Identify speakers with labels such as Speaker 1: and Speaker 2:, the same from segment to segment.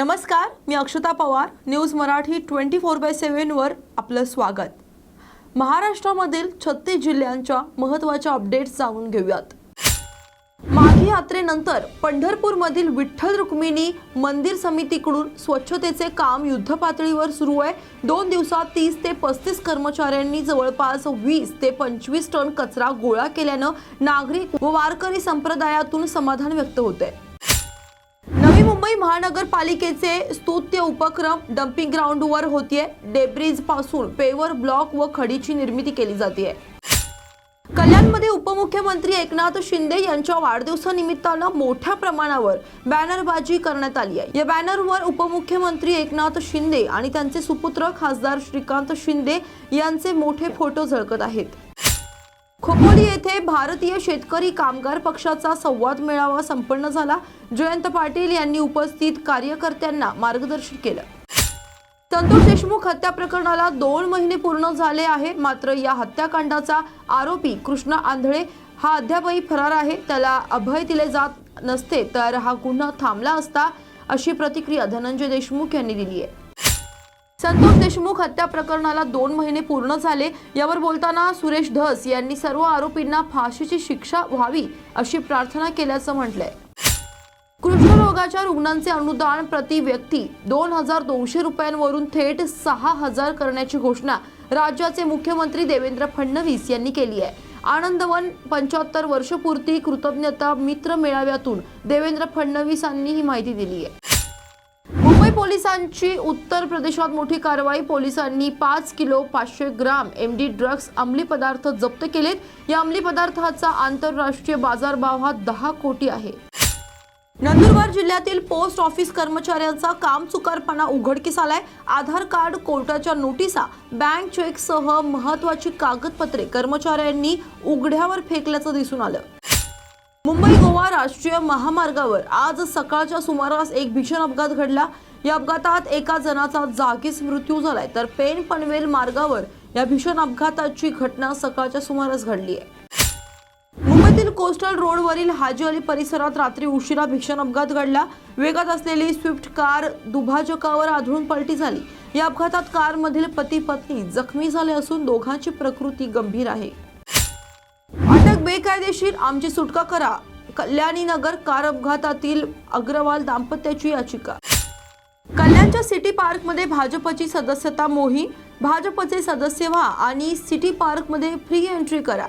Speaker 1: नमस्कार मी Akshata Pawar news Marathi twenty four by सेव्हनवर आपलं स्वागत. महाराष्ट्रामधील छत्तीस जिल्ह्यांच्या महत्त्वाच्या अपडेट्स जाणून घेऊयात. माघी यात्रेनंतर पंढरपूरमधील विठ्ठल रुक्मिणी मंदिर समितीकडून स्वच्छतेचे काम युद्धपातळीवर सुरू आहे. दोन दिवसात तीस ते पस्तीस कर्मचाऱ्यांनी जवळपास वीस ते पंचवीस टन कचरा गोळा केल्यानं नागरिक व वारकरी संप्रदायातून समाधान व्यक्त होते मुंबई महानगरपालिकेचे स्तुत्य उपक्रम डम्पिंग ग्राउंडवर होतीये. डेब्रिजपासून पेवर ब्लॉक व खडीची निर्मिती केली जाते कल्याणमध्ये उपमुख्यमंत्री एकनाथ शिंदे यांच्या वाढदिवसानिमित्तानं मोठ्या प्रमाणावर बॅनरबाजी करण्यात आली आहे. या बॅनरवर उपमुख्यमंत्री एकनाथ शिंदे आणि त्यांचे सुपुत्र खासदार श्रीकांत शिंदे यांचे मोठे फोटो झळकत आहेत. खोपोली येथे भारतीय शेतकरी कामगार पक्षाचा संवाद मेळावा संपन्न झाला. जयंत पाटील यांनी उपस्थित कार्यकर्त्यांना मार्गदर्शन केलं. संतोष देशमुख हत्या प्रकरणाला दोन महिने पूर्ण झाले आहे. मात्र या हत्याकांडाचा आरोपी कृष्णा आंधळे हा अद्यापही फरार आहे. त्याला अभय दिले जात नसते तर हा गुन्हा थांबला असता अशी प्रतिक्रिया धनंजय देशमुख यांनी दिली आहे. संतोष देशमुख हत्या प्रकरणाला दोन महिने पूर्ण झाले. यावर बोलताना सुरेश धस यांनी सर्व आरोपींना फाशीची शिक्षा व्हावी अशी प्रार्थना केल्याचं म्हटलंय. कृष्णरोगाच्या रुग्णांचे अनुदान प्रति व्यक्ती दोन हजार दोनशे रुपयांवरून थेट सहा हजार करण्याची घोषणा राज्याचे मुख्यमंत्री देवेंद्र फडणवीस यांनी केली आहे. आनंदवन पंच्याहत्तर वर्षपूर्ती कृतज्ञता मित्र मेळाव्यातून देवेंद्र फडणवीसांनी ही माहिती दिली आहे. पोलिसांची उत्तर प्रदेशात मोठी कारवाई. पोलिसांनी पाच किलो पाचशे ग्राम एम डी ड्रग्ज अंमली पदार्थ जप्त केलेत. या अंमली पदार्थाचा आंतरराष्ट्रीय बाजारभाव हा दहा कोटी आहे. नंदुरबार जिल्ह्यातील पोस्ट ऑफिस कर्मचाऱ्यांचा काम चुकारपणा उघडकीस आलाय. आधार कार्ड कोर्टाच्या नोटिसा बँक चेकसह महत्वाची कागदपत्रे कर्मचाऱ्यांनी उघड्यावर फेकल्याचं दिसून आलं. मुंबई गोवा राष्ट्रीय महामार्गावर आज सकाळच्या सुमारास एक भीषण अपघात घडला. या अपघातात एका जणाचा जागीच मृत्यू झालाय. तर पेन पनवेल मार्गावर या भीषण अपघाताची घटना सकाळच्या सुमारास घडली आहे. मुंबईतील कोस्टल रोडवरील हाजी अली परिसरात रात्री उशिरा भीषण अपघात घडला. वेगात असलेली स्विफ्ट कार दुभाजकावर आढळून पलटी झाली. या अपघातात कारमधील पती पत्नी जखमी झाले असून दोघांची प्रकृती गंभीर आहे. अटक बेकायदेशीर आमची सुटका करा. कल्याणी नगर कार अपघातातील अग्रवाल दाम्पत्याची याचिका. कल्याणच्या सिटी पार्कमध्ये भाजपची सदस्यता मोहीम भाजपचे सदस्य व्हा आणि सिटी पार्कमध्ये फ्री एंट्री करा.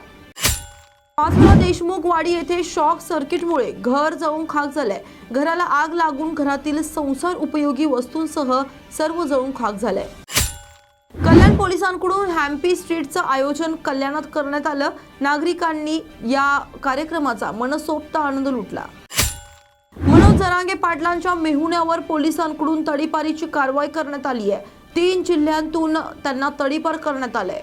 Speaker 1: पाचोरा देशमुख वाडी येथे शॉक सर्किटमुळे घर जळून खाक झालंय. घराला आग लागून घरातील संसार उपयोगी वस्तूंसह सर्व जळून खाक झालंय. कल्याण पोलिसांकडून हॅम्पी स्ट्रीटचं आयोजन कल्याणात करण्यात आलं. नागरिकांनी या कार्यक्रमाचा मनसोक्त आनंद लुटला. जरांगे पाटलांच्या मेहुण्यावर पोलिसांकडून तडीपारीची कारवाई करण्यात आली आहे. तीन जिल्ह्यांतून त्यांना तडीपार करण्यात आलंय.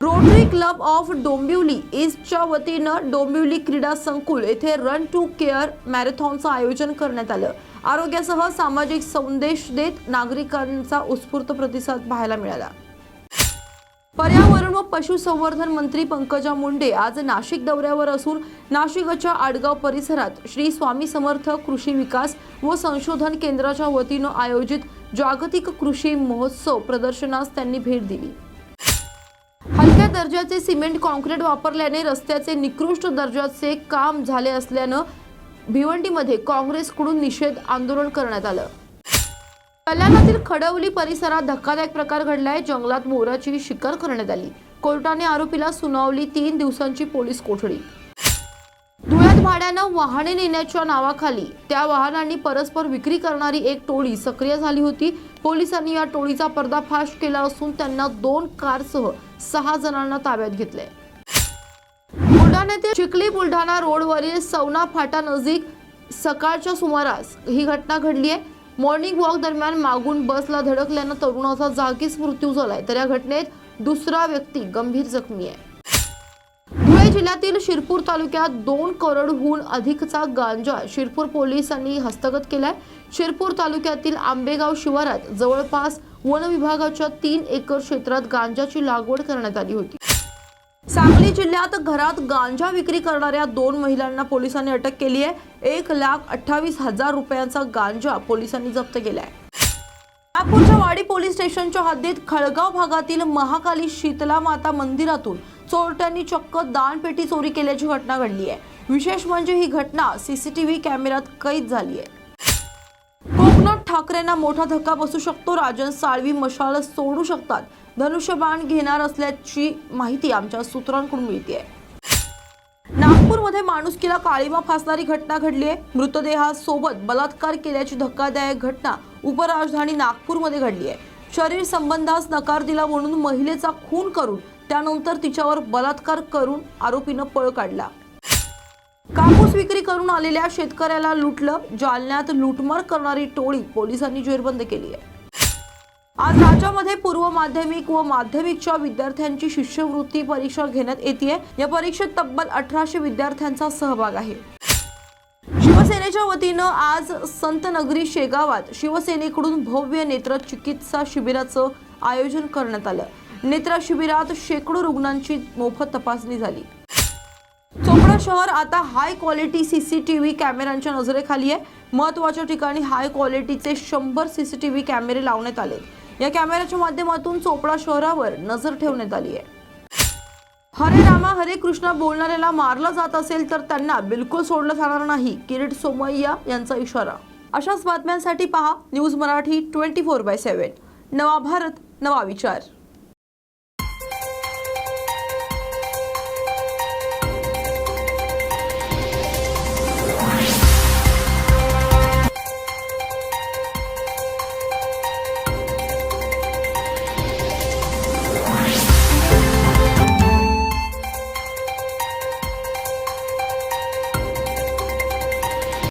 Speaker 1: रोटरी क्लब ऑफ डोंबिवली ईस्टच्या वतीनं डोंबिवली क्रीडा संकुल येथे रन टू केअर मॅरेथॉनचं आयोजन करण्यात आलं. आरोग्यासह सामाजिक संदेश देत नागरिकांचा उत्स्फूर्त प्रतिसाद पाहायला मिळाला. पर्यावरण पशुसंवर्धन मंत्री पंकजा मुंडे आज नाशिक दौऱ्यावर असून नाशिकच्या आडगाव परिसरात श्री स्वामी समर्थ कृषी विकास व संशोधन केंद्राच्या वतीनं आयोजित जागतिक कृषी महोत्सव प्रदर्शनास त्यांनी भेट दिली. हलक्या दर्जाचे सिमेंट कॉन्क्रीट वापरल्याने रस्त्याचे निकृष्ट दर्जाचे काम झाले असल्यानं भिवंडीमध्ये काँग्रेसकडून निषेध आंदोलन करण्यात आलं. कल्याणातील खडवली परिसरात धक्कादायक प्रकार घडलाय. जंगलात मोराची शिकार करण्यात आली. कोर्टाने आरोपीला सुनावली तीन दिवसांची पोलीस कोठडी. धुळ्यात भाड्यानं वाहने नेण्याच्या नावाखाली त्या वाहनांनी परस्पर विक्री करणारी एक टोळी सक्रिय झाली होती. पोलिसांनी या टोळीचा पर्दाफाश केला असून त्यांना दोन कारसह सहा जणांना ताब्यात घेतले बुलढाण्यातील चिखली बुलढाणा रोडवरील सवना फाटा नजीक सकाळच्या सुमारास ही घटना घडली आहे. मॉर्निंग वॉक दरम्यान मागून बसला धडकल्यानं तरुणाचा जागीच मृत्यू झालाय. तर या घटनेत दुसरा व्यक्ती गंभीर जखमी आहे. धुळे जिल्ह्यातील शिरपूर तालुक्यात दोन करोडहून अधिकचा गांजा शिरपूर पोलिसांनी हस्तगत केलाय. शिरपूर तालुक्यातील आंबेगाव शिवारात जवळपास वन विभागाच्या तीन एकर क्षेत्रात गांजाची लागवड करण्यात आली होती. सांगली जिल्ह्यात घरात गांजा विक्री करणाऱ्या दोन महिलांना पोलिसांनी अटक केली आहे. एक लाख अठ्ठावीस हजार रुपयांचा गांजा पोलिसांनी जप्त केलाय. नागपूरच्या वाडी पोलीस स्टेशनच्या हद्दीत खळगाव भागातील महाकाली शीतला माता मंदिरातून चोरट्यांनी चक्क दानपेटी चोरी केल्याची घटना घडली आहे. विशेष म्हणजे ही घटना सीसीटीव्ही कॅमेऱ्यात कैद झाली आहे. कोकणात ठाकरेंना मोठा धक्का बसू शकतो. राजन साळवी मशाल सोडू शकतात. धनुष्यबाण घेणार असल्याची माहिती आमच्या सूत्रांकडून मिळते नागपूरमध्ये माणुसकीला काळीमा फासणारी घटना घडली आहे. मृतदेहासोबत बलात्कार केल्याची धक्कादायक घटना उपराजधानी नागपूरमध्ये घडली आहे. शरीर संबंधास नकार दिला म्हणून महिलेचा खून करून त्यानंतर तिच्यावर बलात्कार करून आरोपीनं पळ काढला. कापूस विक्री करून आलेल्या शेतकऱ्याला लुटलं. जालन्यात लुटमार करणारी टोळी पोलिसांनी जेरबंद केली आहे. आज राज्यामध्ये पूर्व माध्यमिक व माध्यमिकच्या विद्यार्थ्यांची शिष्यवृत्ती परीक्षा घेण्यात येते या परीक्षेत तब्बल अठराशे विद्यार्थ्यांचा सहभाग आहे. शिवसेनेच्या वतीनं आज संतनगरी शेगावात शिवसेनेकडून भव्य नेत्र चिकित्सा शिबिराचं आयोजन करण्यात आलं. नेत्र शिबिरात शेकडो रुग्णांची मोफत तपासणी झाली. चोपडा शहर आता हाय क्वालिटी सीसीटीव्ही कॅमेऱ्यांच्या नजरेखाली आहे. महत्त्वाच्या ठिकाणी हाय क्वालिटीचे शंभर सीसीटीव्ही कॅमेरे लावण्यात आले. या कॅमेऱ्याच्या माध्यमातून चोपडा शहरावर नजर ठेवण्यात आली आहे. हरे रामा हरे कृष्ण बोलणाऱ्याला मारलं जात असेल तर त्यांना बिलकुल सोडलं जाणार नाही. किरीट सोमय्या यांचा इशारा. अशाच बातम्यांसाठी पहा news Marathi twenty four by seven. नवा भारत नवा विचार.